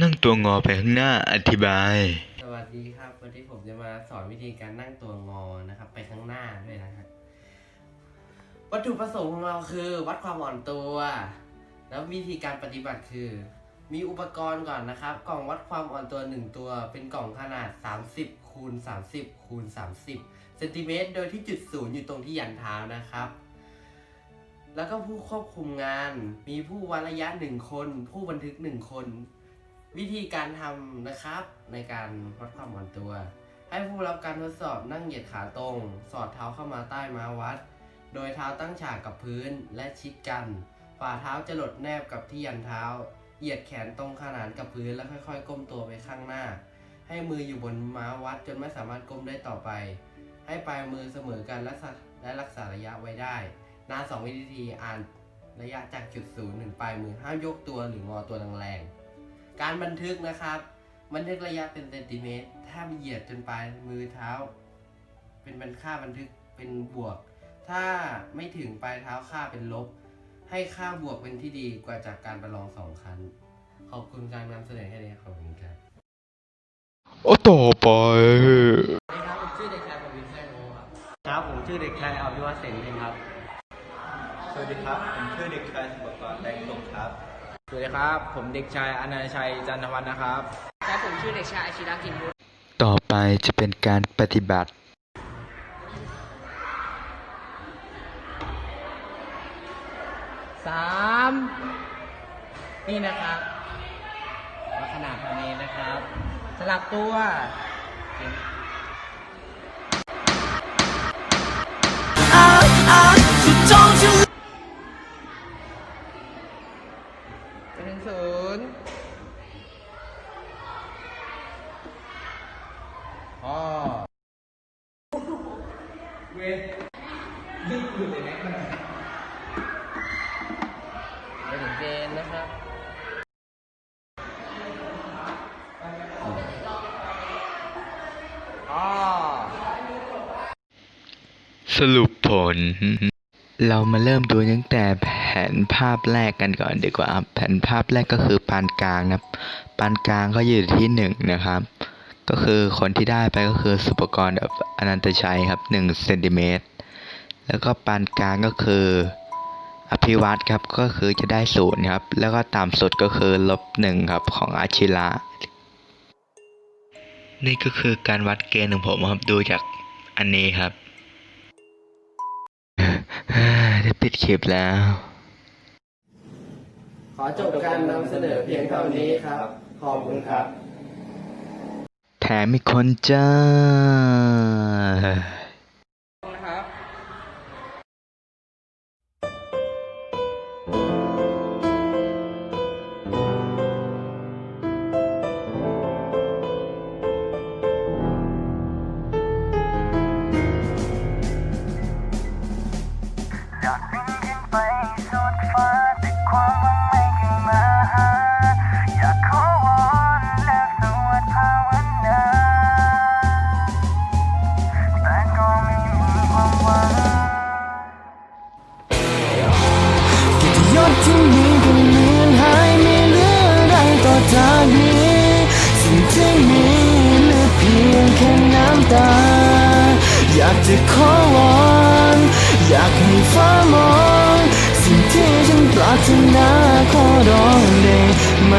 นั่งตัวงอไปข้างหน้าอธิบาย สวัสดีครับวันนี้ผมจะมาสอนวิธีการนั่งตัวงอนะครับ ไปข้างหน้าด้วยนะฮะวัตถุประสงค์ของเราคือ วัดความอ่อนตัว แล้ววิธีการปฏิบัติคือ มีอุปกรณ์ก่อนนะครับ กล่องวัดความอ่อนตัว 1 ตัว เป็นกล่องขนาด 30คูณ30คูณ30เซนติเมตรโดยที่จุดศูนย์อยู่ตรงที่ยันเท้านะครับแล้วก็ผู้ควบคุมงาน มีผู้วัดระยะ1คน ผู้บันทึก1คน วิธีการทำนะครับในการวัดความอ่อนตัว ให้ผู้รับการทดสอบนั่งเหยียดขาตรง สอดเท้าเข้ามาใต้ม้าวัด โดยเท้าตั้งฉากกับพื้นและชิดกัน ฝ่าเท้าจะหลดแนบกับที่ยันเท้า เหยียดแขนตรงขนานกับพื้นแล้วค่อยๆ ก้มตัวไปข้างหน้า ให้มืออยู่บนม้าวัดจนไม่สามารถก้มได้ต่อไป ให้ปลายมือเสมอกันและและรักษาระยะไว้ได้นาน2วินาทีอ่านระยะจากจุดศูนย์ถึงปลายมือห้ามยกตัวหรืองอตัวแรงๆ การบันทึกนะครับ บันทึกระยะเป็นเซนติเมตร ถ้ามีเหยียดจนปลายมือเท้า เป็นบันค่าบันทึกเป็นบวก ถ้าไม่ถึงปลายเท้าค่าเป็นลบ ให้ค่าบวกเป็นที่ดีกว่าจากการประลองสองครั้งขอบคุณการนำเสนอแค่นี้ขอบคุณครับโอ้ต่อไปสวัสดีครับผมชื่อเด็กชายประวินแซ่โอครับครับผมชื่อเด็กชายอภิวัฒน์เสนเองครับ สวัสดีครับ ผมชื่อเด็กชายสุปกรณ์แดงตกครับส วัสดีครับ ผมเด็กชายอนันต์ชัยจันทวัฒน์นะครับครับผมชื่อเด็กชายอาชิระกินบุตรต่อไปจะเป็นการปฏิบัติสามนี่นะครับลักษณะตรงนี้นะครับ สลับตัว ไปถึงเกณฑ์นะครับสรุปผล เรามาเริ่มดูตั้งแต่แผนภาพแรกกันก่อนดีกว่า แผนภาพแรกก็คือปานกลางนะครับปานกลางก็อยู่ที่หนึ่งนะครับ ก็คือคนที่ได้ไปก็คือสุปกรณ์อนันตชัยครับหนึ่งเซนติเมตรแล้วก็ปานกลางก็คือ อภิวัตครับก็คือจะได้ศูนย์ครับ แล้วก็ต่ำสุดก็คือลบหนึ่งครับของอาชิระนี่ก็คือการวัดเกณฑ์ของผมครับดูจากอันนี้ครับได้ปิดคลิปแล้ว ขอจบการนำเสนอเพียงเท่านี้ครับ ขอบคุณครับ ถมมีคนจ้า จะขอวอนอยากให้ฟ้ามองสิ่งที่ฉันปรารถนาขอร้องได้ไหม